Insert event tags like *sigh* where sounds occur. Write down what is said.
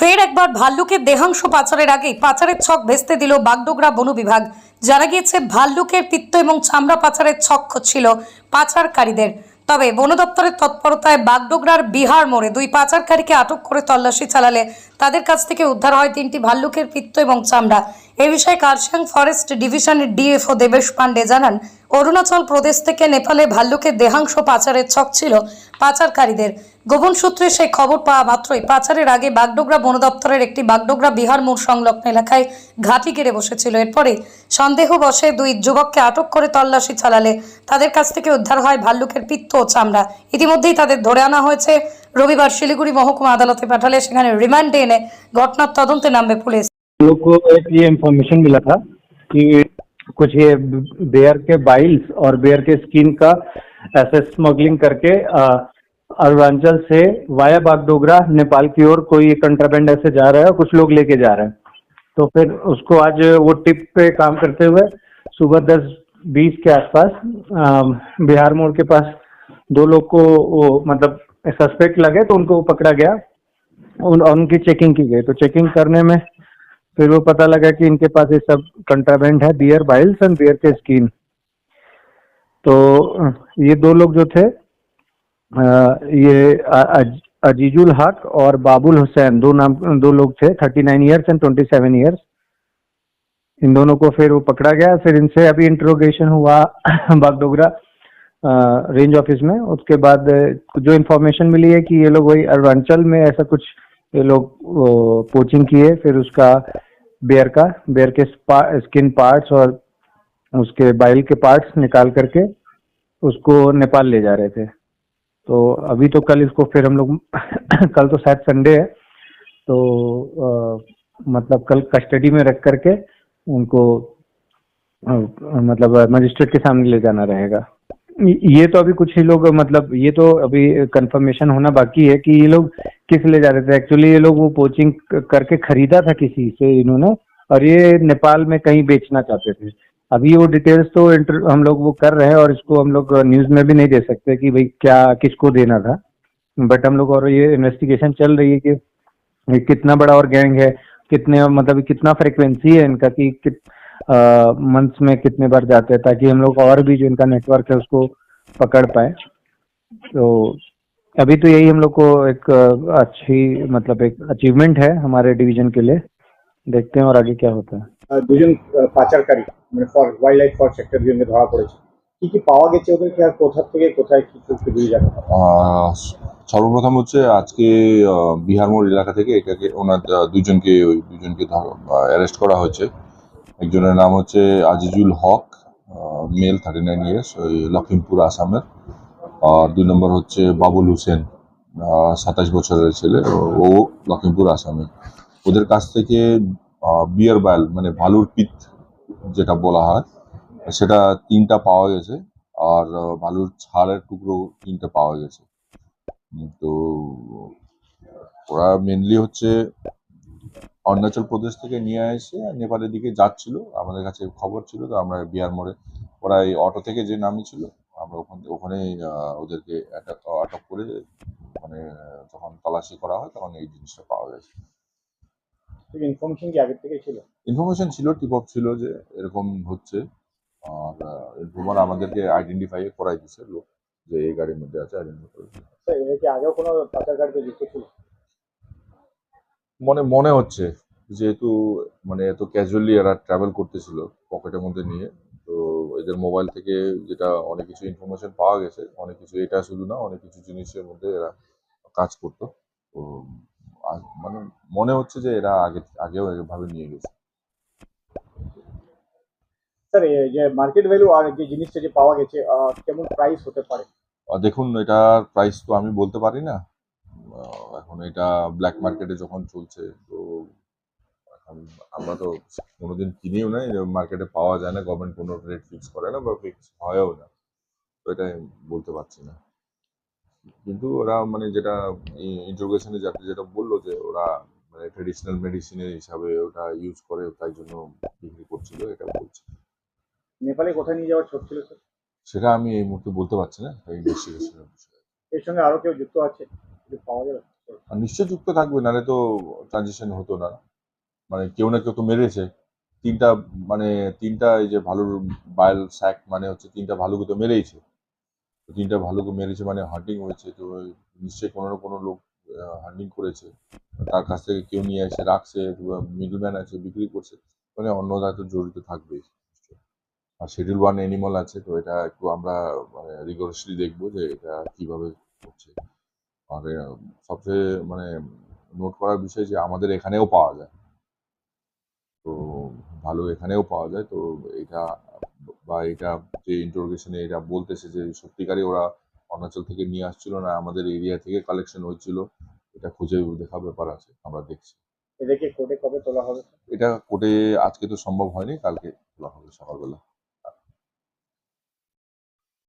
ফের একবার ভাল্লুকের দেহাংশ পাচারের আগেই পাচারের ছক ভেস্তে দিল বাগডোগরা বন বিভাগ। জানা গিয়েছে, ভাল্লুকের পিত্ত এবং চামড়া পাচারের ছক ছিল পাচারকারীদের। তবে বন দপ্তরের তৎপরতায় বাগডোগরার বিহার মোড়ে দুই পাচারকারীকে আটক করে তল্লাশি চালালে তাদের কাছ থেকে উদ্ধার হয় তিনটি ভাল্লুকের পিত্ত এবং চামড়া। এ বিষয়ে কার্শিয়াং ফরেস্ট ডিভিশনের ডিএফও দেবেশ পান্ডে জানান, অরুণাচল প্রদেশ থেকে নেপালে ভাল্লুকের দেহাংশ পাচারের ছক ছিল পাচারকারীদের। গোপন সূত্রে সেই খবর পাওয়া মাত্রই পাচারের আগে বাগডোগরা বন দপ্তরের একটি বাগডোগরা বিহার মোড় সংলগ্ন এলাকায় ঘাঁটি গেড়ে বসেছিল। এরপরে সন্দেহ বসে দুই যুবককে আটক করে তল্লাশি চালালে তাদের কাছ থেকে উদ্ধার হয় ভাল্লুকের পিত্ত ও চামড়া। ইতিমধ্যেই তাদের ধরে আনা হয়েছে। রবিবার শিলিগুড়ি মহকুমা আদালতে পাঠালে সেখানে রিমান্ডে এনে ঘটনার তদন্তে নামবে পুলিশ। लोग को एक ये इन्फॉर्मेशन मिला था कि कुछ ये बेयर के बाइल्स और बेयर के स्किन का ऐसे स्मगलिंग करके अरुणाचल से वाया बागडोगरा, नेपाल की ओर कोई कंट्राबेंड ऐसे जा रहा है और कुछ लोग लेके जा रहे हैं। तो फिर उसको आज वो टिप पे काम करते हुए सुबह दस बीस के आसपास बिहार मोड़ के पास दो लोग को वो मतलब सस्पेक्ट लगे तो उनको पकड़ा गया। उन, उनकी चेकिंग की गई। तो चेकिंग करने में फिर वो पता लगा कि इनके पास ये सब कंट्राबेंड है बियर बाइल्स एंड बियर के स्किन तो ये दो लोग जो थे अ, ये अज- अजीजुल हक और बाबुल हुसैन दो नाम दो लोग थे thirty nine years and twenty seven years इन दोनों को फिर वो पकड़ा गया फिर इनसे अभी इंट्रोगेशन हुआ *coughs* बागडोगरा रेंज ऑफ़िस में। उसके बाद जो इन्फॉर्मेशन मिली है कि ये लोग वही अरुणाचल में ऐसा कुछ ये लोग पोचिंग किए फिर उसका बेयर का बेयर के स्किन पार्ट्स और उसके बाइल के पार्ट्स निकाल करके उसको नेपाल ले जा रहे थे। तो अभी तो कल इसको फिर हम लोग *coughs* कल तो शायद संडे है। तो अ, मतलब कल कस्टडी में रख करके उनको अ, मतलब मजिस्ट्रेट के सामने ले जाना रहेगा। ये तो अभी कुछ ही लोग मतलब ये तो अभी कंफर्मेशन होना बाकी है कि ये लोग किस ले जा रहे थे? एक्चुअली ये लोग वो कोचिंग करके खरीदा था किसी से इन्होंने, और ये नेपाल में कहीं बेचना चाहते थे। अभी वो डिटेल्स तो इंटर हम लोग वो कर रहे हैं, और इसको हम लोग न्यूज़ में भी नहीं दे सकते कि भाई क्या, किसको देना था। बट हम लोग, और ये इन्वेस्टिगेशन चल रही है कि कितना बड़ा और गैंग है, कितने मतलब कितना फ्रिक्वेंसी है इनका कि कित मंथ्स में कितने बार जाते हैं, ताकि हम लोग और भी जो इनका नेटवर्क है उसको पकड़ पाए। तो अभी तो यही हम लोग को एक अ, अच्छी मतलब एक अचीवमेंट है हमारे डिवीजन के लिए देखते हैं और आगे क्या होता है আহ, দুজন আহ, পাচারকারী মানে for wild life for sector জন্য ধরা পড়েছে কি কি পাওয়া গেছে ওদেরকে আর কোথা থেকে কোথায় কি করতে দিয়ে যাবে আহ, সর্বপ্রথম হচ্ছে আজকে আহ, বিহার মোড় এলাকা থেকে এটাকে ওনার আহ, দুজনকে ওই দুজনকে অ্যারেস্ট করা হয়েছে একজনের নাম হচ্ছে Azizul Haque male thirty nine years ওই লখিমপুর আসামের আর দুই নম্বর হচ্ছে বাবুল হোসেন সাতাশ বছরের ছেলে, ও- লখিমপুর আসামে। ওদের কাছ থেকে বিয়ার বাইল মানে ভালুর পিত যেটা বলা হয়, সেটা তিনটা পাওয়া গেছে, আর ভালুর ছাড়ের টুকরো তিনটা পাওয়া গেছে। তো ওরা মেনলি হচ্ছে অরুণাচল প্রদেশ থেকে নিয়ে এসে নেপালের দিকে যাচ্ছিল। আমাদের কাছে খবর ছিল, তো আমরা বিহার মোড়ে, ওরা এই অটো থেকে যে নামিয়েছিল আমরা ওখান ওখানে ওদেরকে আটক করে মানে যখন তল্লাশি করা হয় তখন এই জিনিসটা পাওয়া গেছে ইনফরমেশন কি আগের থেকে ছিল? ইনফরমেশন ছিল টিপ অফ ছিল যে এরকম হচ্ছে। আর ইনফর্মার আমাদেরকে আইডেন্টিফাই করাই দিচ্ছে লোক যে এই গাড়ির মধ্যে আছে আইডেন্টিফাই করে দিয়েছে। স্যার কি আগেও কোনো পাচারকারীতে যুক্ত ছিল? মনে মনে হচ্ছে যেহেতু মানে এত ক্যাজুয়ালি এরা ট্রাভেল করতেছিল পকেটের মধ্যে নিয়ে এদের মোবাইল থেকে যেটা অনেক কিছু ইনফরমেশন পাওয়া গেছে অনেক কিছু এটা শুধু না অনেক কিছু জিনিসের মধ্যে এরা কাজ করতো। তো মানে মনে হচ্ছে যে এরা আগে আগেও এভাবে নিয়ে গেছে। স্যার যে মার্কেট ভ্যালু আর যে জিনিসটা যে পাওয়া গেছে কেমন প্রাইস হতে পারে? দেখুন এটার প্রাইস তো আমি বলতে পারি না। এখন এটা ব্ল্যাক মার্কেটে যখন চলছে তো আমরা তো কোনোদিন কিনিও না মার্কেটে পাওয়া যায় না গভর্নমেন্ট কোনো রেট ফিক্স করে না বা ফিক্স হয়ও না। তো এটা বলতে পারছি না। কিন্তু ওরা মানে যেটা ইন্টারোগেশনে যাতে যেটা বলল যে ওরা মানে ট্রেডিশনাল মেডিসিনের হিসাবে ওটা ইউজ করে তাই জন্য বিক্রি করছিল এটা বলছে। নেপালে কোথায় নিয়ে যাওয়ার ছোট ছিল সেটা আমি এই মুহূর্তে বলতে পারছি না ইনভেস্টিগেশনের বিষয়ে। এর সঙ্গে আরও কেউ যুক্ত আছে পাওয়া যাবে আর নিশ্চয় যুক্ত থাকবে নাহলে তো ট্রানজিশন হতো না। মানে কেউ না কেউ তো মেরেছে। তিনটা মানে তিনটা এই যে ভালুর বায়াল স্যাক মানে হচ্ছে তিনটা ভালুকে তো মেরেইছে। তো তিনটা ভালুকে মেরেছে মানে হান্টিং হয়েছে। তো নিশ্চয়ই কোনো না কোনো লোক হান্টিং করেছে। তার কাছ থেকে কেউ নিয়ে এসে রাখছে মিডলম্যান আছে, বিক্রি করছে। মানে অন্যরা তো জড়িত থাকবেই। আর শিডিউল ওয়ান অ্যানিমাল আছে, তো এটা একটু আমরা মানে রিগোরাসলি দেখব যে এটা কীভাবে হচ্ছে। আর সবচেয়ে মানে নোট করার বিষয় যে আমাদের এখানেও পাওয়া যায়। ভালো এখানেও পাওয়া যায়। তো এটা বা এটা যে ইন্টারোগেশনে এটা বলতেছে যে সত্যিকারই ওরা অরুণাচল থেকে নিয়ে আসছিল না আমাদের এরিয়া থেকে কালেকশন হচ্ছিল এটা খুঁজে দেখার ব্যাপার আছে আমরা দেখছি। এদেরকে কোর্টে কবে তোলা হবে? এটা কোর্টে আজকে তো সম্ভব হয়নি কালকে তোলা হবে সকালবেলা।